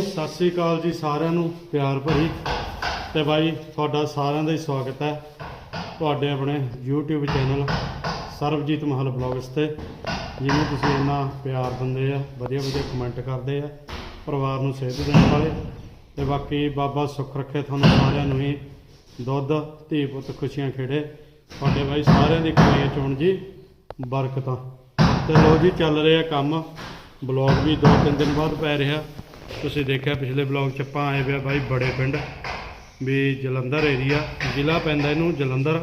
ਬਾਈ ਸਤਿ ਸ੍ਰੀ ਅਕਾਲ ਜੀ ਸਾਰਿਆਂ ਨੂੰ, ਪਿਆਰ ਭਰੀ। ਤੇ ਬਾਈ, ਤੁਹਾਡਾ ਸਾਰਿਆਂ ਦਾ ਹੀ ਸਵਾਗਤ ਹੈ ਤੁਹਾਡੇ ਆਪਣੇ YouTube ਚੈਨਲ ਸਰਬਜੀਤ ਮਹਲ ਬਲੌਗਸ ਤੇ ਜਿਹਨੂੰ ਤੁਸੀਂ ਇੰਨਾ ਪਿਆਰ ਦਿੰਦੇ ਆ, ਵਧੀਆ ਵਧੀਆ ਕਮੈਂਟ ਕਰਦੇ ਆ, ਪਰਿਵਾਰ ਨੂੰ ਸੇਧ ਦੇਣ ਵਾਲੇ। ਤੇ ਬਾਕੀ ਬਾਬਾ ਸੁੱਖ ਰੱਖੇ ਤੁਹਾਨੂੰ ਸਾਰਿਆਂ ਨੂੰ ਹੀ, ਦੁੱਧ, ਧੀ ਪੁੱਤ ਖੁਸ਼ੀਆਂ ਖੇੜੇ। ਤੁਹਾਡੇ ਬਾਈ ਸਾਰਿਆਂ ਦੀ ਕਮਾਈਆਂ ਚੋਣ ਜੀ, ਬਰਕਤਾਂ। ਤੇ ਲੋ ਜੀ, ਚੱਲ ਰਿਹਾ ਕੰਮ। ਬਲੌਗ ਵੀ ਦੋ ਤਿੰਨ ਦਿਨ ਬਾਅਦ ਪੈ ਰਿਹਾ। ਤੁਸੀਂ ਦੇਖਿਆ ਪਿਛਲੇ ਬਲੌਗ ਚ ਆਪਾਂ ਆਏ ਵੇ ਆ ਬਾਈ ਬੜੇ ਪਿੰਡ, ਵੀ ਜਲੰਧਰ ਏਰੀਆ ਜ਼ਿਲ੍ਹਾ ਪੈਂਦਾ ਇਹਨੂੰ ਜਲੰਧਰ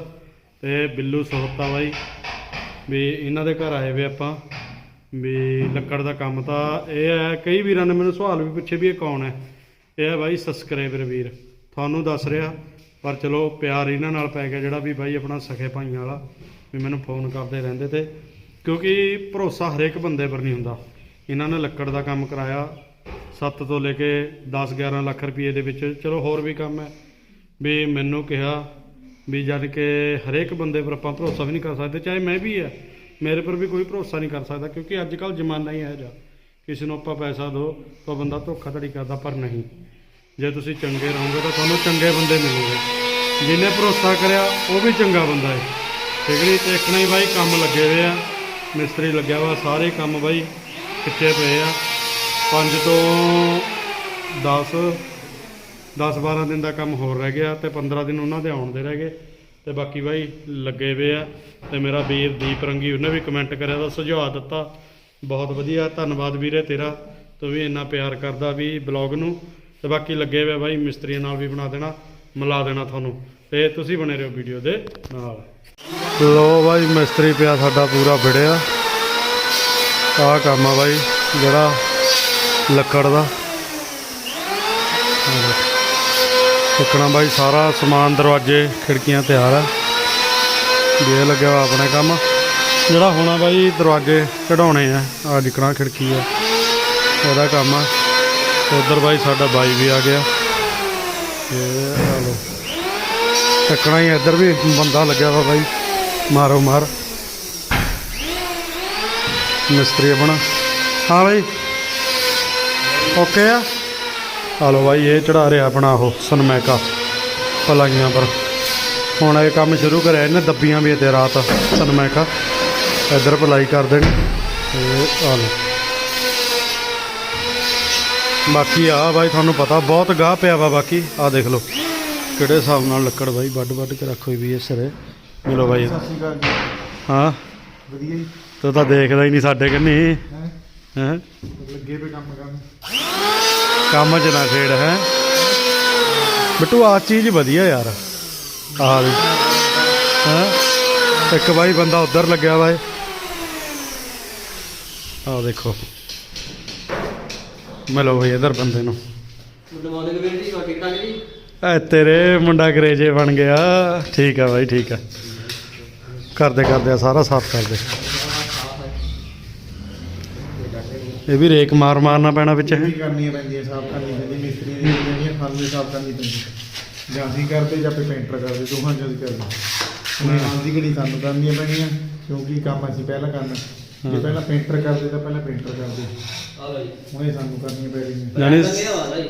ਤੇ ਬਿੱਲੂ ਸੋਹਤਾ ਬਾਈ, ਵੀ ਇਹਨਾਂ ਦੇ ਘਰ ਆਏ ਵੇ ਆਪਾਂ, ਵੀ ਲੱਕੜ ਦਾ ਕੰਮ ਤਾਂ ਇਹ ਹੈ, ਕਈ ਵੀਰਾਂ ਨੇ ਮੈਨੂੰ ਸਵਾਲ ਵੀ ਪੁੱਛੇ ਵੀ ਇਹ ਕੌਣ ਹੈ? ਇਹ ਹੈ ਬਾਈ ਸਬਸਕ੍ਰਾਈਬਰ ਵੀਰ, ਤੁਹਾਨੂੰ ਦੱਸ ਰਿਹਾ, ਪਰ ਚਲੋ ਪਿਆਰ ਇਹਨਾਂ ਨਾਲ ਪੈ ਗਿਆ ਜਿਹੜਾ ਵੀ ਬਾਈ ਆਪਣਾ ਸਖੇ ਭਾਈਆਂ ਵਾਲਾ, ਵੀ ਮੈਨੂੰ ਫੋਨ ਕਰਦੇ ਰਹਿੰਦੇ ਤੇ, ਕਿਉਂਕਿ ਭਰੋਸਾ ਹਰੇਕ ਬੰਦੇ ਪਰ ਨਹੀਂ ਹੁੰਦਾ। ਇਹਨਾਂ ਨੇ ਲੱਕੜ ਦਾ ਕੰਮ ਕਰਾਇਆ 7 ਤੋਂ ਲੈ ਕੇ 10 11 ਲੱਖ ਰੁਪਏ ਦੇ ਵਿੱਚ। ਚਲੋ ਹੋਰ ਵੀ ਕੰਮ ਹੈ। ਵੀ ਮੈਨੂੰ ਕਿਹਾ ਵੀ ਜਦ ਕਿ ਹਰੇਕ ਬੰਦੇ ਪਰ ਆਪਾਂ ਭਰੋਸਾ ਵੀ ਨਹੀਂ ਕਰ ਸਕਦੇ, ਚਾਹੇ ਮੈਂ ਵੀ ਹੈ, ਮੇਰੇ ਪਰ ਵੀ ਕੋਈ ਭਰੋਸਾ ਨਹੀਂ ਕਰ ਸਕਦਾ, ਕਿਉਂਕਿ ਅੱਜ ਕੱਲ ਜ਼ਮਾਨਾ ਹੀ ਹੈ ਜਾ ਕਿਸੇ ਨੂੰ ਆਪਾਂ ਪੈਸਾ ਦਿਓ ਤਾਂ ਬੰਦਾ ਧੋਖਾਧੜੀ ਕਰਦਾ, ਪਰ ਨਹੀਂ। ਜੇ ਤੁਸੀਂ ਚੰਗੇ ਰਹੋਗੇ ਤਾਂ ਤੁਹਾਨੂੰ ਚੰਗੇ ਬੰਦੇ ਮਿਲਣਗੇ। ਜਿਹਨੇ ਭਰੋਸਾ ਕਰਿਆ, ਉਹ ਵੀ ਚੰਗਾ ਬੰਦਾ ਹੈ। ਠੀਕ ਨਹੀਂ? ਤੇ ਇੱਕ ਬਾਈ, ਕੰਮ ਲੱਗੇ ਹੋਏ ਆ। ਮਿਸਤਰੀ ਲੱਗਿਆ ਵਾ ਸਾਰੇ ਕੰਮ ਬਾਈ ਖਿੱਚੇ ਪਏ ਆ। 5 ਤੋਂ 10 10 12 ਦਿਨ ਦਾ ਕੰਮ ਹੋਰ ਰਹਿ ਗਿਆ ਤੇ 15 ਦਿਨ ਉਹਨਾਂ ਦੇ ਆਉਣ ਦੇ ਰਹਿ ਗਏ। ਤੇ ਬਾਕੀ ਬਾਈ ਲੱਗੇ ਹੋਏ ਆ ਤੇ ਮੇਰਾ ਵੀਰ ਦੀਪ ਰੰਗੀ ਉਹਨੇ ਵੀ ਕਮੈਂਟ ਕਰਿਆ ਦਾ ਸੁਝਾਅ ਦਿੱਤਾ। ਬਹੁਤ ਵਧੀਆ, ਧੰਨਵਾਦ ਵੀਰੇ ਤੇਰਾ। ਤੂੰ ਵੀ ਇੰਨਾ ਪਿਆਰ ਕਰਦਾ ਵੀ ਬਲੌਗ ਨੂੰ। ਤੇ ਬਾਕੀ ਲੱਗੇ ਹੋਏ ਬਾਈ, ਮਿਸਤਰੀਆਂ ਨਾਲ ਵੀ ਬਣਾ ਦੇਣਾ, ਮਿਲਾ ਦੇਣਾ ਤੁਹਾਨੂੰ। ਤੇ ਤੁਸੀਂ ਬਣੇ ਰਹੋ ਵੀਡੀਓ ਦੇ ਨਾਲ। ਲੋ ਬਾਈ, ਮਿਸਤਰੀ ਪਿਆ ਸਾਡਾ ਪੂਰਾ ਵਿੜਿਆ। ਆਹ ਕੰਮ ਆ ਬਾਈ, ਜਿਹੜਾ ਲੱਕੜ ਦਾ। ਟਿਕਣਾ ਬਾਈ, ਸਾਰਾ ਸਮਾਨ ਦਰਵਾਜ਼ੇ, ਖਿੜਕੀਆਂ ਤਿਆਰ ਆ। ਵੀ ਇਹ ਲੱਗਿਆ ਵਾ ਆਪਣੇ ਕੰਮ। ਜਿਹੜਾ ਹੋਣਾ ਬਾਈ, ਦਰਵਾਜ਼ੇ ਕਢਾਉਣੇ ਆ। ਆ ਜਿਕਣਾ ਖਿੜਕੀ ਆ। ਉਹਦਾ ਕੰਮ ਆ। ਉਧਰ ਬਾਈ ਸਾਡਾ ਬਾਈ ਵੀ ਆ ਗਿਆ। ਇਹ ਆ ਲੋ ਚੱਕਣਾ ਹੀ ਇੱਧਰ ਵੀ ਬੰਦਾ ਲੱਗਿਆ ਵਾ ਬਾਈ। ਮਾਰੋ ਮਾਰ। ਮਿਸਤਰੀ ਆਪਣਾ। ਹਾਂ ਬਾਈ। ਓਕੇ ਆ? ਹਲੋ ਬਾਈ ਇਹ ਚੜਾ ਰਿਹਾ ਆਪਣਾ ਉਹ ਸਨਮੈਕਾ ਪਲਾਈਆਂ ਪਰ। ਹੁਣ ਇਹ ਕੰਮ ਸ਼ੁਰੂ ਕਰਿਆ ਇਹਨੇ ਦੱਬੀਆਂ ਵੀ ਤੇ ਰਾਤ ਸਨਮੈਕਾ। ਇੱਧਰ ਪਲਾਈ ਕਰ ਦੇਣੀ। ਤੇ ਆ ਲੋ ਬਾਕੀ ਆ ਬਾਈ ਤੁਹਾਨੂੰ ਪਤਾ ਬਹੁਤ ਗਾਹ ਪਿਆ ਵਾ ਬਾਕੀ। ਆ ਦੇਖ ਲਓ ਕਿਹੜੇ ਹਿਸਾਬ ਨਾਲ ਲੱਕੜ ਬਾਈ ਵੱਡ ਵੱਡ ਕੇ ਰੱਖੋਈ ਵੀ ਇਹ ਸਿਰੇ ਮਿਲੋ ਬਾਈ। ਹਾਂ? ਵਧੀਆ ਜੀ। ਤੂੰ ਤਾਂ ਦੇਖਦਾ ਹੀ ਨਹੀਂ ਸਾਡੇ ਕੰਨੀ। ਹੈ? ਲੱਗੇ ਪਏ ਕੰਮ ਕਰਨ। ਕੰਮ ਚ ਨਾ ਛੇੜ ਹੈ? ਬਿੱਟੂ ਆ ਚੀਜ਼ ਵਧੀਆ ਯਾਰ। ਆ ਵੀ। ਹੈ? ਇੱਕ ਬਾਈ ਬੰਦਾ ਉਧਰ ਲੱਗਿਆ ਵਾ ਆ ਦੇਖੋ। ਮਿਲੋ ਬਈ ਇਧਰ ਬੰਦੇ ਨੂੰ। ਗੁੱਡ ਮਾਰਨਿੰਗ ਵੀਰ ਜੀ ਠੀਕ ਠਾਕ ਜੀ ਐ ਤੇਰੇ ਮੁੰਡਾ ਕਰੇਜੇ ਬਣ ਗਿਆ। ਠੀਕ ਆ ਬਾਈ ਠੀਕ ਆ। ਕਰਦੇ ਕਰਦੇ ਸਾਰਾ ਸਾਫ਼ ਕਰਦੇ। ਇਹ ਵੀ ਰੇਕ ਮਾਰ ਮਾਰਨਾ ਪੈਣਾ ਵਿੱਚ ਵੀ ਹੈ ਕਰਨੀਆਂ ਪੈਂਦੀਆਂ ਸਾਫ਼ ਕਰਨੀ ਪੈਂਦੀ ਮਿਸਤਰੀ ਦੀ ਜਿਹੜੀਆਂ ਫਾਰਮੇ ਸਾਫ਼ ਕਰਨੀ ਪੈਂਦੀ ਜਾਂ ਅਸੀਂ ਕਰਦੇ ਜਾਂ ਆਪੇ ਪੇਂਟਰ ਕਰਦੇ ਦੋਹਾਂ ਚੋਂ ਅਸੀਂ ਕਰਦੇ। ਹੁਣ ਆਉਣ ਦੀ ਘੜੀ ਸਾਨੂੰ ਕਰਨੀਆਂ ਪੈਣੀਆਂ ਕਿਉਂਕਿ ਕੰਮ ਅਸੀਂ ਪਹਿਲਾਂ ਕਰਨਾ। ਜੇ ਹਾਂ। ਪਹਿਲਾਂ ਪੇਂਟਰ ਕਰਦੇ ਤਾਂ ਪਹਿਲਾਂ ਪੇਂਟਰ ਕਰਦੇ। ਆ ਲਓ ਜੀ ਹੁਣ ਇਹ ਸਾਨੂੰ ਕਰਨੀਆਂ ਪੈ ਰਹੀਆਂ। ਜਾਣੀ ਚੰਗੇ ਹੋ ਆ ਜੀ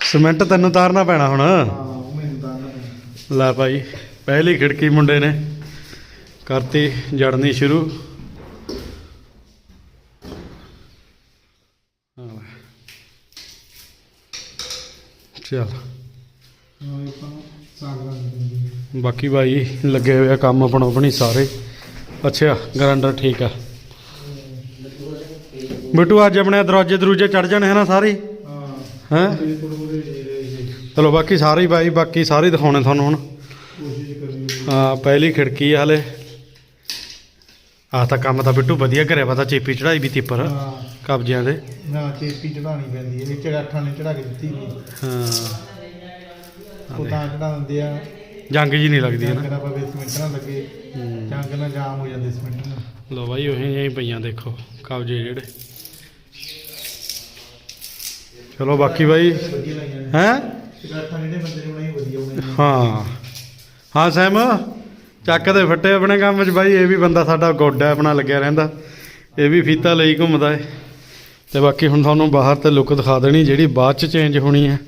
ਸਿਮੈਂਟ ਤੈਨੂੰ ਤਾਰਨਾ ਪੈਣਾ ਹੁਣ। ਹਾਂ ਉਹ ਮੈਨੂੰ ਤਾਂ ਆਉਣਾ ਪੈਣਾ। ਲੈ ਭਾਈ ਪਹਿਲੀ ਖਿੜਕੀ ਮੁੰਡੇ ਨੇ ਕਰਤੀ ਜੜਨੀ ਸ਼ੁਰੂ। ਚੱਲ। ਬਾਕੀ ਭਾਈ ਲੱਗੇ ਹੋਏ ਆ ਕੰਮ ਆਪਣੋ ਆਪਣੀ ਸਾਰੇ। ਅੱਛਾ ਗਰੰਡਰ ਠੀਕ ਆ। ਬਿੱਟੂ ਅੱਜ ਆਪਣੇ ਦਰਵਾਜ਼ੇ ਦਰੂਜੇ ਚੜ ਜਾਣੇ ਹਨ ਸਾਰੇ? ਹਾਂ। ਚਲੋ ਬਾਕੀ ਸਾਰੇ ਹੀ ਬਾਈ ਬਾਕੀ ਸਾਰੇ ਦਿਖਾਉਣੇ ਤੁਹਾਨੂੰ ਹੁਣ। ਹਾਂ ਪਹਿਲੀ ਖਿੜਕੀ ਆ ਹਲੇ। ਆਹ ਤਾਂ ਕੰਮ ਤਾਂ ਬਿੱਟੂ ਵਧੀਆ ਕਰਿਆ ਪਤਾ ਚੇਪੀ ਚੜਾਈ ਵੀ ਤੀ ਉੱਪਰ ਹਾਂ। ਕਬਜ਼ਿਆਂ ਦੇ। ਨਾ ਚੇਪੀ ਚੜਾਉਣੀ ਪੈਂਦੀ ਹੈ ਇਹ ਚੜਾਠਾਂ ਨੇ ਚੜਾ ਕੇ ਦਿੱਤੀ ਵੀ ਹਾਂ। ਉਹ ਤਾਂ ਚੜਾ ਦਿੰਦੇ ਆ। ਜੰਗ ਜੀ ਨਹੀਂ ਲੱਗਦੀ ਹੈ ਜੰਗ ਨਾ। ਨਾ ਪਵੇ ਸਿਮੈਂਟ ਨਾ ਲੱਗੇ ਹੂੰ। ਜੰਗ ਨਾਲ ਜਾਮ ਹੋ ਜਾਂਦੇ ਸਿਮੈਂਟ ਨਾਲ। ਲੋ ਬਾਈ ਉਹੀ ਜਿਹੀ ਪਈਆਂ ਦੇਖੋ ਕਬਜ਼ੇ ਜਿਹੜੇ। ਚਲੋ ਬਾਕੀ ਬਾਈ ਵਧੀਆ ਨੇ। ਹੈ? ਚੜਾਠਾਂ ਜਿਹੜੇ ਬੰਦੇ ਨੇ ਬਣਾਈ ਵਧੀਆ ਬਣਾਈ ਹਾਂ। ਹਾਂ ਸੈਮ ਚੱਕ ਦੇ ਫੱਟੇ ਆਪਣੇ ਕੰਮ 'ਚ ਬਾਈ, ਇਹ ਵੀ ਬੰਦਾ ਸਾਡਾ ਗੋਡਾ ਆਪਣਾ ਲੱਗਿਆ ਰਹਿੰਦਾ। ਇਹ ਵੀ ਫੀਤਾ ਲਈ ਘੁੰਮਦਾ ਏ। ਤੇ ਬਾਕੀ ਹੁਣ ਤੁਹਾਨੂੰ ਬਾਹਰ ਤੇ ਲੁੱਕ ਦਿਖਾ ਦੇਣੀ, ਜਿਹੜੀ ਬਾਅਦ ਚ ਚੇਂਜ ਹੋਣੀ ਹੈ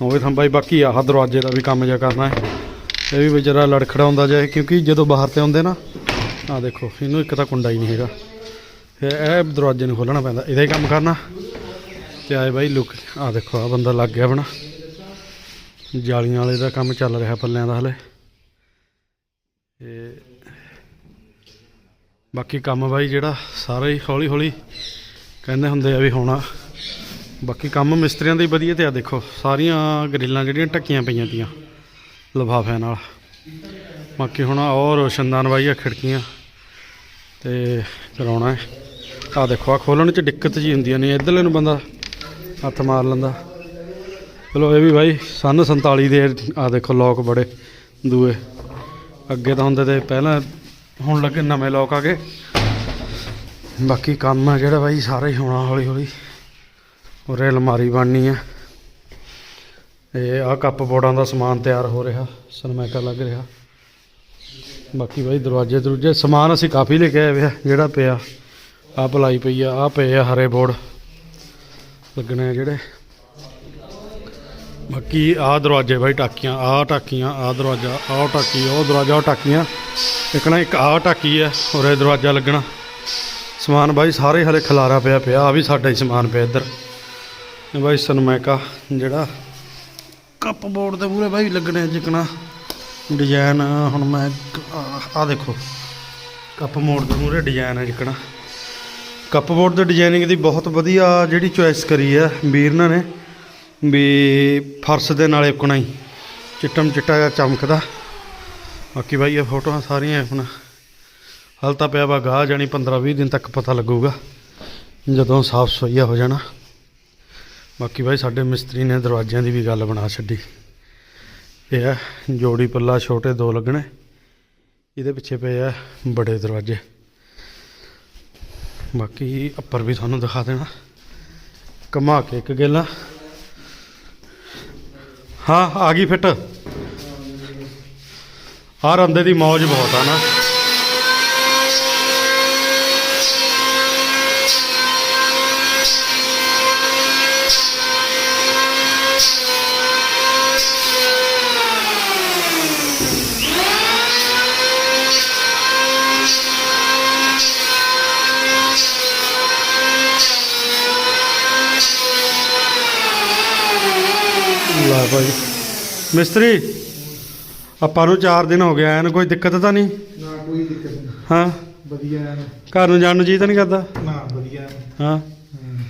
ਉਹ ਵੀ ਥਾਂ ਬਾਈ, ਬਾਕੀ ਆਹ ਦਰਵਾਜ਼ੇ ਦਾ ਵੀ ਕੰਮ ਜਿਆ ਕਰਨਾ ਹੈ ਇਹ ਵੀ ਵਿਚਾਰਾ ਲੜਖੜਾਉਂਦਾ ਜਾਏ, ਕਿਉਂਕਿ ਜਦੋਂ ਬਾਹਰ ਤੇ ਆਉਂਦੇ ਨਾ, ਆਹ ਦੇਖੋ, ਇਹਨੂੰ ਇੱਕ ਤਾਂ ਕੁੰਡਾ ਹੀ ਨਹੀਂ ਹੈਗਾ। ਫਿਰ ਇਹ ਦਰਵਾਜ਼ੇ ਨੂੰ ਖੋਲਣਾ ਪੈਂਦਾ, ਇਹਦਾ ਹੀ ਕੰਮ ਕਰਨਾ। ਤੇ ਆਏ ਬਾਈ, ਲੁੱਕ, ਆਹ ਦੇਖੋ, ਆਹ ਬੰਦਾ ਲੱਗ ਗਿਆ ਬਣਾ ਜਾਲੀਆਂ ਵਾਲੇ ਦਾ ਕੰਮ ਚੱਲ ਰਿਹਾ ਪੱਲਿਆਂ ਦਾ ਹਲੇ ਤੇ ਬਾਕੀ ਕੰਮ ਬਾਈ ਜਿਹੜਾ ਸਾਰਾ ਹੀ ਹੌਲੀ ਹੌਲੀ ਕਹਿੰਦੇ ਹੁੰਦੇ ਆ ਵੀ ਹੋਣਾ। ਬਾਕੀ ਕੰਮ ਮਿਸਤਰੀਆਂ ਦਾ ਹੀ ਵਧੀਆ ਤੇ ਆ ਦੇਖੋ, ਸਾਰੀਆਂ ਗਰਿੱਲਾਂ ਜਿਹੜੀਆਂ ਢੱਕੀਆਂ ਪਈਆਂ ਤੀਆਂ, ਲਿਫਾਫਿਆਂ ਨਾਲ। ਬਾਕੀ ਹੁਣ ਉਹ ਰੋਸ਼ਨਦਾਨ ਬਾਈ ਆ ਖਿੜਕੀਆਂ, ਤੇ ਕਰਾਉਣਾ ਹੈ। ਆ ਦੇਖੋ ਆ ਖੋਲਣ ਚ ਦਿੱਕਤ ਜੀ ਹੁੰਦੀਆਂ ਨੇ ਇਧਰਲੇ ਨੂੰ ਬੰਦਾ ਹੱਥ ਮਾਰ ਲੈਂਦਾ। ਚਲੋ ਇਹ ਵੀ ਬਾਈ, ਸਨ 47 ਦੇ ਆ ਦੇਖੋ, ਲੋਕ ਬੜੇ ਦੂਏ। ਅੱਗੇ ਤਾਂ ਹੁੰਦੇ ਤੇ ਪਹਿਲਾਂ ਹੁਣ ਲੱਗੇ ਨਵੇਂ ਲੋਕ ਆ ਗਏ। ਬਾਕੀ ਕੰਮ ਆ ਜਿਹੜਾ ਬਾਈ, ਸਾਰੇ ਹੀ ਹੋਣਾ ਹੌਲੀ ਹੌਲੀ ਉਰੇ ਅਲਮਾਰੀ ਬਣਨੀ ਆ। ਇਹ ਆ ਕੱਪ ਬੋਰਡਾਂ ਦਾ ਸਮਾਨ ਤਿਆਰ ਹੋ ਰਿਹਾ, ਸਨਮੈਕਾ ਲੱਗ ਰਿਹਾ। ਬਾਕੀ ਬਾਈ, ਦਰਵਾਜ਼ੇ ਦਰੂਜੇ, ਸਮਾਨ ਅਸੀਂ ਕਾਫੀ ਲੈ ਕੇ ਆਏ ਵੇ ਜਿਹੜਾ ਪਿਆ। ਆ ਪਲਾਈ ਪਈ ਆ ਆ ਪਏ ਆ ਹਰੇ ਬੋਰਡ। ਲੱਗਣੇ ਆ ਜਿਹੜੇ। ਬਾਕੀ ਆਹ ਦਰਵਾਜ਼ੇ ਬਾਈ, ਟਾਕੀਆਂ, ਆਹ ਟਾਕੀਆਂ, ਆਹ ਦਰਵਾਜ਼ਾ, ਆਹ ਟਾਕੀ, ਉਹ ਦਰਵਾਜ਼ਾ, ਉਹ ਟਾਕੀਆਂ। ਇੱਕ ਨਾ ਇੱਕ ਆਹ ਟਾਕੀ ਹੈ ਉਰੇ ਦਰਵਾਜ਼ਾ ਲੱਗਣਾ। ਸਮਾਨ ਬਾਈ ਸਾਰੇ ਹਲੇ ਖਲਾਰਾ ਪਿਆ ਪਿਆ ਆ ਵੀ ਸਾਡਾ ਹੀ ਸਮਾਨ ਪਿਆ ਇੱਧਰ। ਇਹ ਬਾਈ ਸਨਮੈਕਾ, ਜਿਹੜਾ ਕੱਪ ਬੋਰਡ ਦੇ ਪੂਰੇ ਬਾਈ ਲੱਗਣੇ ਜਿਕਣਾ ਡਿਜ਼ਾਈਨ ਹੁਣ ਮੈਂ ਆਹ ਦੇਖੋ, ਕੱਪ ਮੋੜ ਦੇ ਮੂਰੇ ਡਿਜ਼ਾਈਨ ਹੈ ਜਿਕਣਾ ਕੱਪ ਬੋਰਡ ਦੇ ਡਿਜ਼ਾਈਨਿੰਗ ਦੀ ਬਹੁਤ ਵਧੀਆ ਜਿਹੜੀ ਚੋਇਸ ਕਰੀ ਹੈ ਵੀਰਨਾਂ ਨੇ, ਵੀ ਫਰਸ਼ ਦੇ ਨਾਲ ਇਕਣਾ ਹੀ ਚਿੱਟਮ ਚਿੱਟਾ ਜਿਹਾ ਚਮਕਦਾ। ਬਾਕੀ ਬਾਈ ਇਹ ਫੋਟੋਆਂ ਸਾਰੀਆਂ ਆਪਣਾ। ਹਾਲ ਤਾਂ ਪਿਆ ਵਾ ਗਾਹ ਜਾਣੀ 15 20 ਦਿਨ ਤੱਕ ਪਤਾ ਲੱਗੂਗਾ। ਜਦੋਂ ਸਾਫ਼ ਸਫਾਈਆ ਹੋ ਜਾਣਾ। ਬਾਕੀ ਬਾਈ ਸਾਡੇ ਮਿਸਤਰੀ ਨੇ ਦਰਵਾਜ਼ਿਆਂ ਦੀ ਵੀ ਗੱਲ ਬਣਾ ਛੱਡੀ। ਇਹ ਹੈ ਜੋੜੀ ਪੱਲਾ ਛੋਟੇ ਦੋ ਲੱਗਣੇ। ਇਹਦੇ ਪਿੱਛੇ ਪਏ ਆ ਬੜੇ ਦਰਵਾਜ਼ੇ। ਬਾਕੀ ਉੱਪਰ ਵੀ ਤੁਹਾਨੂੰ ਦਿਖਾ ਦੇਣਾ। ਕਮਾ ਕੇ ਇੱਕ ਗੇਲਾ। ਹਾਂ, ਆ ਗਈ ਫਿੱਟ। ਹਰ ਰੰਦੇ ਦੀ ਮੌਜ ਬਹੁਤ ਆ ਨਾ। ਲੈ ਭਾਈ। ਮਿਸਤਰੀ ਆਪਾਂ ਨੂੰ 4 ਦਿਨ ਹੋ ਗਏ ਆਇਆ ਨੂੰ ਕੋਈ ਦਿੱਕਤ ਤਾਂ ਨਹੀਂ? ਨਾ ਕੋਈ ਦਿੱਕਤ ਨਹੀਂ। ਹਾਂ? ਵਧੀਆ ਐਨ। ਘਰ ਨੂੰ ਜਾਣ ਨੂੰ ਜੀ ਤਾਂ ਨਹੀਂ ਕਰਦਾ? ਨਾ ਵਧੀਆ ਐਨ। ਹਾਂ? ਹਮ,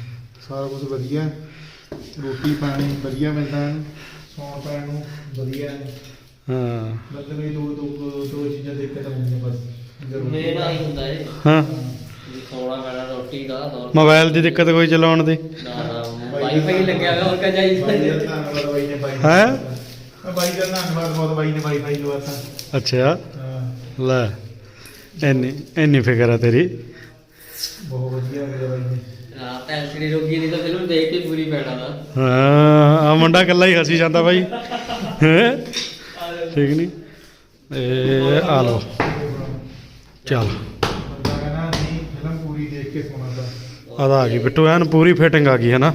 ਸਾਰਾ ਕੁਝ ਵਧੀਆ ਹੈ। ਰੋਟੀ ਪਾਣੀ ਵਧੀਆ ਮਿਲਦਾ ਹੈ। ਸੌਣ ਪੈਣ ਨੂੰ ਵਧੀਆ ਹੈ। ਨੂੰ ਇਹ ਦੋ ਦੋ ਦੋ ਚੀਜ਼ਾਂ ਦਿੱਕਤ ਆਉਂਦੀਆਂ ਬਸ। ਜ਼ਰੂਰ ਮੇਰਾ ਹੀ ਹੁੰਦਾ ਏ। ਹਾਂ? ਵੀ ਸੌਣਾ ਪੈਣਾ ਰੋਟੀ ਦਾ ਦੌਰ ਮੋਬਾਈਲ ਦੀ ਦਿੱਕਤ ਕੋਈ ਚਲਾਉਣ ਦੀ? ਨਾ ਨਾ ਵਾਈਫਾਈ ਲੱਗਿਆ ਹੋਇਆ ਹੋਰ ਕਾ ਜਾਈ ਬਾਈ ਦਾ ਧੰਨਵਾਦ ਬਾਈ ਨੇ ਬਾਈ ਹੈਂ? ਆ ਬਾਈ ਦਾ ਧੰਨਵਾਦ ਬਹੁਤ ਬਾਈ ਨੇ ਵਾਈਫਾਈ ਲਵਾਤਾ। ਅੱਛਾ। ਹਾਂ। ਲੈ ਇੰਨੀ ਇੰਨੀ ਫਿਕਰ ਆ ਤੇਰੀ। ਬਹੁਤ ਵਧੀਆ ਹੋ ਗਿਆ ਬਾਈ ਨੇ। ਰਾਤ ਐਲਸੀਡੀ ਰੋਗੀ ਦੀ ਤਾਂ ਫਿਲਮ ਦੇਖ ਕੇ ਪੂਰੀ ਪੈਣਾ ਦਾ ਹਾਂ ਆ ਮੁੰਡਾ ਇਕੱਲਾ ਹੀ ਹੱਸੀ ਜਾਂਦਾ ਬਾਈ। ਹੈਂ? ਠੀਕ ਨਹੀਂ ਇਹ ਆ ਲਓ। ਚੱਲ। ਬੰਦਾ ਕਹਿੰਦਾ ਨਹੀਂ ਫਿਲਮ ਪੂਰੀ ਦੇਖ ਕੇ ਸੋਣਾ ਦਾ ਆਦਾ ਆ ਗਈ ਬਿੱਟੂ ਐਨ ਪੂਰੀ ਫਿਟਿੰਗ ਆ ਗਈ ਹੈ ਨਾ?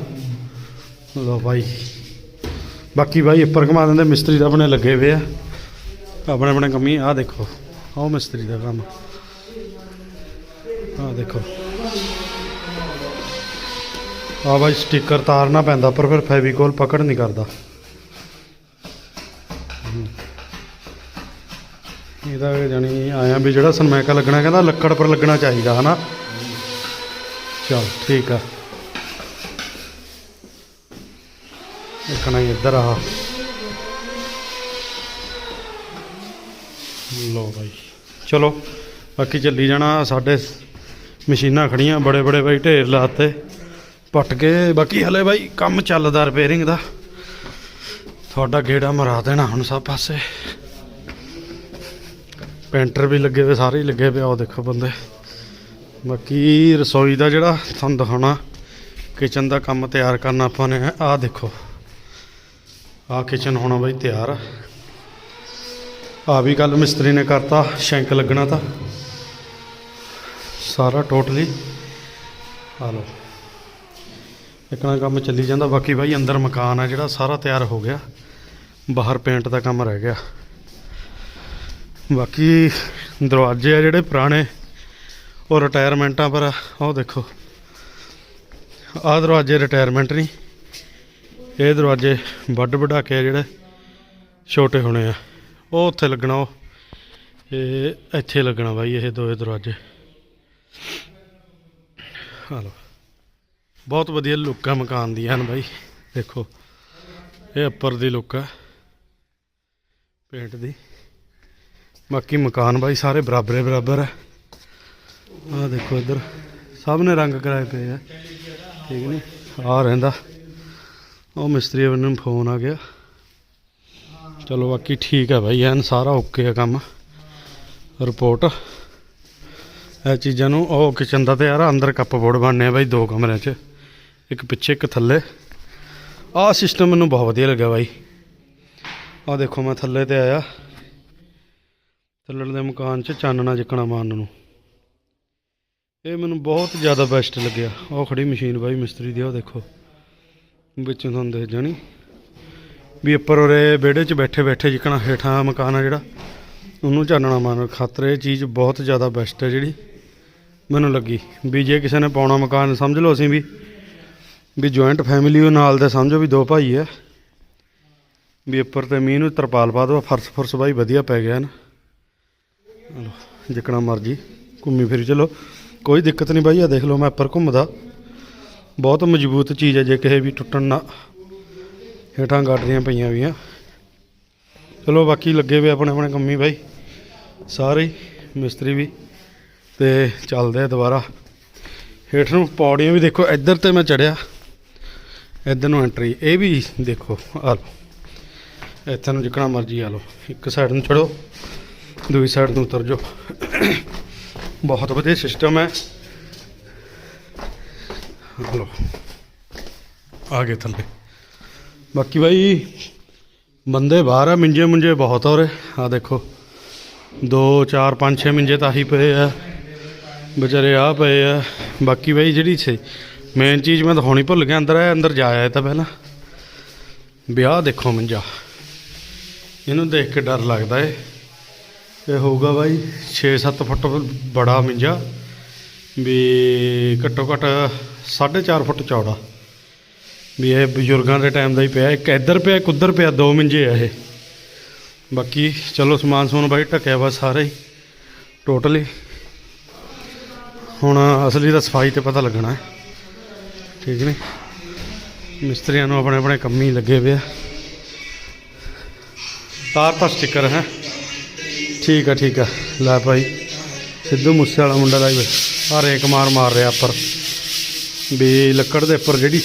ਲੋ ਬਾਈ। ਬਾਕੀ ਬਾਈ ਉੱਪਰ ਘੁਮਾ ਦਿੰਦੇ ਮਿਸਤਰੀ ਦਾ ਆਪਣੇ ਲੱਗੇ ਹੋਏ ਆ। ਆਪਣੇ ਆਪਣੇ ਕੰਮੀ ਆ ਦੇਖੋ। ਆਹ ਮਿਸਤਰੀ ਦਾ ਕੰਮ। ਆ ਦੇਖੋ। ਆ ਬਾਈ ਸਟicker ਤਾਰਨਾ ਪੈਂਦਾ ਪਰ ਫਿਰ ਫੈਵੀਕੋਲ ਪਕੜ ਨਹੀਂ ਕਰਦਾ। ਇਹਦਾ ਜਾਨੀ ਆਇਆ ਵੀ ਜਿਹੜਾ ਸਨਮੈਕਾ ਲੱਗਣਾ ਕਹਿੰਦਾ ਲੱਕੜ ਪਰ ਲੱਗਣਾ ਚਾਹੀਦਾ ਹਨਾ? ਚਲ ਠੀਕ ਆ। ਇੱਕ ਨਾ ਇੱਧਰ ਆ। ਲੋ ਬਾਈ। ਚਲੋ, ਬਾਕੀ ਚੱਲੀ ਜਾਣਾ, ਸਾਡੇ ਮਸ਼ੀਨਾਂ ਖੜੀਆਂ, ਬੜੇ ਬੜੇ ਬਾਈ ਢੇਰ ਲਾਤੇ। ਪੱਟ ਕੇ, ਬਾਕੀ ਹਲੇ ਬਾਈ ਕੰਮ ਚੱਲਦਾ ਰਿਪੇਅਰਿੰਗ ਦਾ। ਤੁਹਾਡਾ ਗੇੜਾ ਮਰਾ ਦੇਣਾ ਹੁਣ ਸਭ ਪਾਸੇ। ਪੈਂਟਰ ਵੀ ਲੱਗੇ ਹੋਏ, ਸਾਰੇ ਹੀ ਲੱਗੇ ਪਏ ਆਓ ਦੇਖੋ ਬੰਦੇ। ਬਾਕੀ ਰਸੋਈ ਦਾ ਜਿਹੜਾ ਤੁਹਾਨੂੰ ਦਿਖਾਉਣਾ ਕਿਚਨ ਦਾ ਕੰਮ ਤਿਆਰ ਕਰਨਾ ਆਪਾਂ ਨੇ, ਆਹ ਦੇਖੋ। ਆਹ ਕਿਚਨ ਹੋਣਾ ਬਾਈ ਤਿਆਰ। ਆ ਵੀ ਕੱਲ ਮਿਸਤਰੀ ਨੇ ਕਰਤਾ, ਸ਼ੈਂਕ ਲੱਗਣਾ ਤਾਂ। ਸਾਰਾ ਟੋਟਲੀ ਆ ਲਓ। ਇਕਣਾ ਕੰਮ ਚੱਲੀ ਜਾਂਦਾ, ਬਾਕੀ ਬਾਈ ਅੰਦਰ ਮਕਾਨ ਆ ਜਿਹੜਾ, ਸਾਰਾ ਤਿਆਰ ਹੋ ਗਿਆ। ਬਾਹਰ ਪੇਂਟ ਦਾ ਕੰਮ ਰਹਿ ਗਿਆ। ਬਾਕੀ ਦਰਵਾਜ਼ੇ ਆ ਜਿਹੜੇ ਪੁਰਾਣੇ, ਉਹ ਰਿਟਾਇਰਮੈਂਟਾਂ ਪਰ ਆ ਉਹ ਦੇਖੋ। ਆਹ ਦਰਵਾਜ਼ੇ ਰਿਟਾਇਰਮੈਂਟ ਨਹੀਂ ਇਹ ਦਰਵਾਜ਼ੇ ਵੱਡ ਵਡਾ ਕੇ ਆ ਜਿਹੜੇ ਛੋਟੇ ਹੋਣੇ ਆ, ਉਹ ਉੱਥੇ ਲੱਗਣਾ ਉਹ ਇਹ ਇੱਥੇ ਲੱਗਣਾ ਬਾਈ, ਇਹ ਦੋਏ ਦਰਵਾਜ਼ੇ। ਹਾਲੋ ਬਹੁਤ ਵਧੀਆ ਲੁੱਕ ਆ ਮਕਾਨ ਦੀਆਂ ਹਨ ਬਾਈ? ਦੇਖੋ, ਇਹ ਉੱਪਰ ਦੀ ਲੁੱਕ ਆ ਪੇਂਟ ਦੀ। ਬਾਕੀ ਮਕਾਨ ਬਾਈ ਸਾਰੇ ਬਰਾਬਰੇ ਬਰਾਬਰ ਆ। ਆਹ ਦੇਖੋ ਇੱਧਰ, ਸਭ ਨੇ ਰੰਗ ਕਰਾਏ ਪਏ ਆ। ਠੀਕ ਨਹੀਂ ਆ ਰਹਿੰਦਾ। ਉਹ ਮਿਸਤਰੀ ਵੱਲੋਂ ਫੋਨ ਆ ਗਿਆ। ਚਲੋ ਬਾਕੀ ਠੀਕ ਹੈ ਭਾਈ ਐਨ ਸਾਰਾ ਓਕੇ ਆ ਕੰਮ। ਰਿਪੋਰਟ ਇਹ ਚੀਜ਼ਾਂ ਨੂੰ, ਉਹ ਕਿਚਨ ਦਾ ਤੇ ਯਾਰ ਅੰਦਰ ਕੱਪ ਬੋਰਡ ਬਣਨੇ ਆ ਬਾਈ ਦੋ ਕਮਰਿਆਂ 'ਚ। ਇੱਕ ਪਿੱਛੇ, ਇੱਕ ਥੱਲੇ। ਆਹ ਸਿਸਟਮ ਮੈਨੂੰ ਬਹੁਤ ਵਧੀਆ ਲੱਗਾ ਬਾਈ। ਆਹ ਦੇਖੋ, ਮੈਂ ਥੱਲੇ ਤੇ ਆਇਆ। ਥੱਲੜ ਦੇ ਮਕਾਨ 'ਚ ਚਾਨਣਾ ਜਿੱਕਣਾ ਮਾਰਨ ਨੂੰ। ਇਹ ਮੈਨੂੰ ਬਹੁਤ ਜ਼ਿਆਦਾ ਬੈਸਟ ਲੱਗਿਆ। ਉਹ ਖੜੀ ਮਸ਼ੀਨ ਬਾਈ, ਮਿਸਤਰੀ ਦੀ ਉਹ ਦੇਖੋ। ਵਿੱਚੋਂ ਤੁਹਾਨੂੰ ਦੇਖ ਜਾਣੀ। ਵੀ ਉੱਪਰ ਉਰੇ ਵਿਹੜੇ 'ਚ ਬੈਠੇ ਬੈਠੇ ਜਿੱਕਣਾ ਹੇਠਾਂ ਮਕਾਨ ਆ ਜਿਹੜਾ ਉਹਨੂੰ ਚਾਨਣਾ ਮਾਰਨ ਖਾਤਰ ਇਹ ਚੀਜ਼ ਬਹੁਤ ਜ਼ਿਆਦਾ ਬੈਸਟ ਹੈ ਜਿਹੜੀ ਮੈਨੂੰ ਲੱਗੀ। ਵੀ ਜੇ ਕਿਸੇ ਨੇ ਪਾਉਣਾ ਮਕਾਨ ਸਮਝ ਲਓ ਅਸੀਂ ਵੀ ਵੀ ਜੁਆਇੰਟ ਫੈਮਿਲੀ ਉਹ ਨਾਲ ਦੇ ਸਮਝੋ ਵੀ ਦੋ ਭਾਈ ਆ। ਵੀ ਉੱਪਰ ਤੇ ਮੀਂਹ ਨੂੰ ਤਰਪਾਲ ਪਾ ਦੋ ਫਰਸ਼ ਫੁਰਸ਼ ਬਾਈ ਵਧੀਆ ਪੈ ਗਿਆ ਨਾ। ਚਲੋ, ਮਰਜ਼ੀ ਘੁੰਮੀ ਫਿਰੀ ਚਲੋ ਕੋਈ ਦਿੱਕਤ ਨਹੀਂ ਬਾਈ ਆ ਦੇਖ ਲਓ ਮੈਂ ਉੱਪਰ ਘੁੰਮਦਾ। ਬਹੁਤ ਮਜ਼ਬੂਤ ਚੀਜ਼ ਹੈ ਜੇ ਕਿਸੇ ਵੀ ਟੁੱਟਣ ਨਾ ਹੇਠਾਂ ਗਾਡਰੀਆਂ ਪਈਆਂ ਵੀਆਂ ਚਲੋ ਬਾਕੀ ਲੱਗੇ ਵੇ ਆਪਣੇ ਆਪਣੇ ਕੰਮੀ ਬਾਈ। ਸਾਰੇ ਮਿਸਤਰੀ ਵੀ। ਤੇ ਚੱਲਦੇ ਆ ਦੁਬਾਰਾ। ਹੇਠ ਨੂੰ ਪੌੜੀਆਂ ਵੀ ਦੇਖੋ, ਇੱਧਰ ਤੇ ਮੈਂ ਚੜਿਆ। ਇੱਧਰ ਨੂੰ ਐਂਟਰੀ ਇਹ ਵੀ ਦੇਖੋ, ਆ ਲਓ। ਇੱਥੇ ਨੂੰ ਜਿੱਕਣਾ ਮਰਜ਼ੀ ਆ ਲਓ। ਇੱਕ ਸਾਈਡ ਨੂੰ ਚੜੋ ਦੂਜੀ ਸਾਈਡ ਨੂੰ ਉਤਰ ਜਾਓ। ਬਹੁਤ ਵਧੀਆ ਸਿਸਟਮ ਹੈ। ਆ ਆ ਗਏ ਥੱਲੇ। ਬਾਕੀ ਬਾਈ, ਬੰਦੇ ਬਾਹਰ ਆ, ਮਿੰਜੇ ਮੁੰਜੇ ਬਹੁਤ ਹੋ ਰਹੇ ਆ ਦੇਖੋ 2 4 5 6 ਮਿੰਜੇ ਤਾਂ ਹੀ ਪਏ ਆ। ਵਿਚਾਰੇ ਆ ਪਏ ਆ। ਬਾਕੀ ਬਾਈ ਜਿਹੜੀ ਸੀ ਮੇਨ ਚੀਜ਼ ਮੈਂ ਦਿਖਾਉਣੀ ਭੁੱਲ ਗਿਆ, ਅੰਦਰ ਆਇਆ, ਅੰਦਰ ਜਾਇਆ ਤਾਂ ਪਹਿਲਾਂ। ਵਿਆਹ ਦੇਖੋ ਮੰਜਾ। ਇਹਨੂੰ ਦੇਖ ਕੇ ਡਰ ਲੱਗਦਾ ਏ। ਇਹ ਹੋਊਗਾ ਬਾਈ 6-7 ਫੁੱਟ ਬੜਾ ਮੰਜਾ। ਵੀ ਘੱਟੋ ਘੱਟ 4.5 ਫੁੱਟ ਚੌੜਾ। ਵੀ ਇਹ ਬਜ਼ੁਰਗਾਂ ਦੇ ਟਾਈਮ ਦਾ ਹੀ ਪਿਆ। ਇੱਕ ਇੱਧਰ ਪਿਆ, ਇੱਕ ਉੱਧਰ ਪਿਆ, ਦੋ ਮੰਜੇ ਆ ਇਹ। ਬਾਕੀ ਚਲੋ ਸਮਾਨ ਸਮੂਨ ਬਾਈ ਢੱਕਿਆ ਵਾ ਸਾਰੇ ਹੀ ਟੋਟਲੀ ਹੁਣ ਅਸਲੀ ਦਾ ਸਫ਼ਾਈ ਤੇ ਪਤਾ ਲੱਗਣਾ ਹੈ। ਠੀਕ ਨੇ ਮਿਸਤਰੀਆਂ ਨੂੰ ਆਪਣੇ ਆਪਣੇ ਕੰਮ ਹੀ ਲੱਗੇ ਪਏ ਤਾਰ ਤਾਂ ਸਟicker ਹੈ। ਠੀਕ ਆ ਠੀਕ ਆ। ਲੈ ਭਾਈ, ਸਿੱਧੂ ਮੂਸੇ ਵਾਲਾ ਮੁੰਡਾ ਲਾਈ ਵੇ। ਆ ਰੇਕ ਮਾਰ ਮਾਰ ਰਿਹਾ ਉੱਪਰ। ਵੀ ਲੱਕੜ ਦੇ ਉੱਪਰ ਜਿਹੜੀ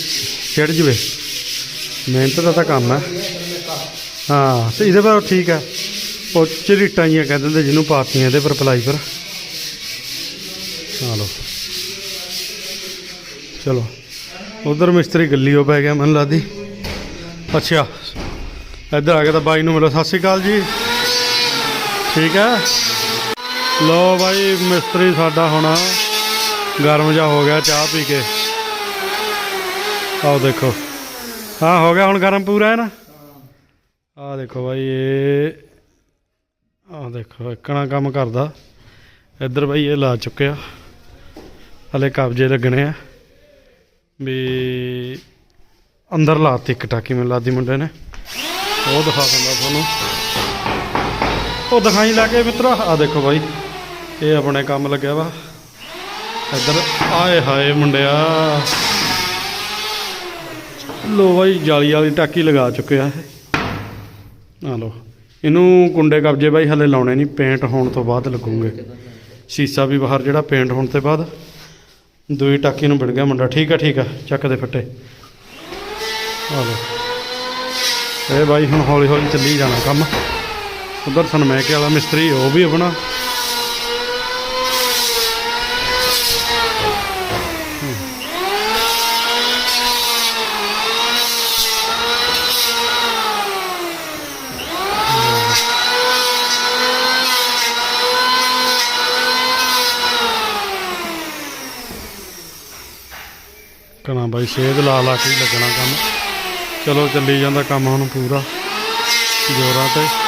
ਚੜ ਜਵੇ। ਮਿਹਨਤ ਦਾ ਤਾਂ ਕੰਮ ਹੈ ਹਾਂ, ਤੇ ਇਹਦੇ ਪਰ ਠੀਕ ਹੈ ਉਹ ਝਰੀਟਾਂ ਜੀਆਂ ਕਹਿ ਦਿੰਦੇ ਜਿਹਨੂੰ ਪਾਤੀਆਂ ਇਹਦੇ ਪਰ ਪਲਾਈ ਪਰ ਆ ਲਓ। ਚਲੋ। ਉਧਰ ਮਿਸਤਰੀ ਗੱਲੀ ਹੋ ਪੈ ਗਿਆ, ਮੈਨੂੰ ਲੱਗਦੀ। ਅੱਛਾ। ਇੱਧਰ ਆ ਗਿਆ ਤਾਂ ਬਾਈ ਨੂੰ ਮਿਲੋ। ਸਤਿ ਸ਼੍ਰੀ ਅਕਾਲ ਜੀ। ਠੀਕ ਹੈ ਲੋ ਬਾਈ, ਮਿਸਤਰੀ ਸਾਡਾ ਹੁਣ ਗਰਮ ਜਾ ਹੋ ਗਿਆ ਚਾਹ ਪੀ ਕੇ। ਆਓ ਦੇਖੋ। ਹਾਂ ਹੋ ਗਿਆ ਹੁਣ ਗਰਮ ਪੂਰਾ, ਹੈ ਨਾ? ਆਹ ਦੇਖੋ ਬਾਈ, ਇਹ ਆਹ ਦੇਖੋ, ਇੱਕਣਾ ਕੰਮ ਕਰਦਾ। ਇੱਧਰ ਬਾਈ, ਇਹ ਲਾ ਚੁੱਕਿਆ। ਹਲੇ ਕਬਜੇ ਲੱਗਣੇ ਆ। ਵੀ ਅੰਦਰ ਲਾਤੀ ਇੱਕ ਟਾਕੀ, ਮੈਨੂੰ ਲਾਦੀ ਮੁੰਡੇ ਨੇ। ਉਹ ਦਿਖਾ ਦਿੰਦਾ ਤੁਹਾਨੂੰ। ਉਹ ਦਿਖਾਈ ਲਾ ਕੇ ਮਿੱਤਰੋ ਆ ਦੇਖੋ ਬਾਈ, ਇਹ ਆਪਣੇ ਕੰਮ ਲੱਗਿਆ ਵਾ। ਇੱਧਰ, ਆਏ ਹਾਏ ਮੁੰਡਿਆ। ਲੋ ਬਾਈ, ਜਾਲੀ ਵਾਲੀ ਟਾਕੀ ਲਗਾ ਚੁੱਕਿਆ। ਇਹ ਆ ਲੋ, ਇਹਨੂੰ ਕੁੰਡੇ ਕਬਜੇ ਬਾਈ ਹਲੇ ਲਾਉਣੇ ਨਹੀਂ ਪੇਂਟ ਹੋਣ ਤੋਂ ਬਾਅਦ ਲੱਗੂਗੇ। ਸੀਸਾ ਵੀ ਬਾਹਰ ਜਿਹੜਾ ਪੇਂਟ ਹੋਣ ਤੋਂ ਬਾਅਦ, ਦੂਈ ਟਾਕੀ ਨੂੰ ਬਣ ਗਿਆ ਮੁੰਡਾ। ਠੀਕ ਆ ਠੀਕ ਆ, ਚੱਕ ਦੇ ਫੱਟੇ। ਆ ਲੋ, ਇਹ ਬਾਈ ਹੁਣ ਹੌਲੀ ਹੌਲੀ ਚੱਲੀ ਜਾਣਾ ਕੰਮ। ਉਧਰ ਸਨਮੈਕੇ ਵਾਲਾ ਮਿਸਤਰੀ, ਉਹ ਵੀ ਆਪਣਾ ਕਣਾ ਬਾਈ ਸੇਧ ਲਾ ਲਾ ਕੇ ਲੱਗਣਾ ਕੰਮ। ਚਲੋ, ਚੱਲੀ ਜਾਂਦਾ ਕੰਮ ਹੁਣ ਪੂਰਾ। ਜੋਰਾਂ ਤੇ।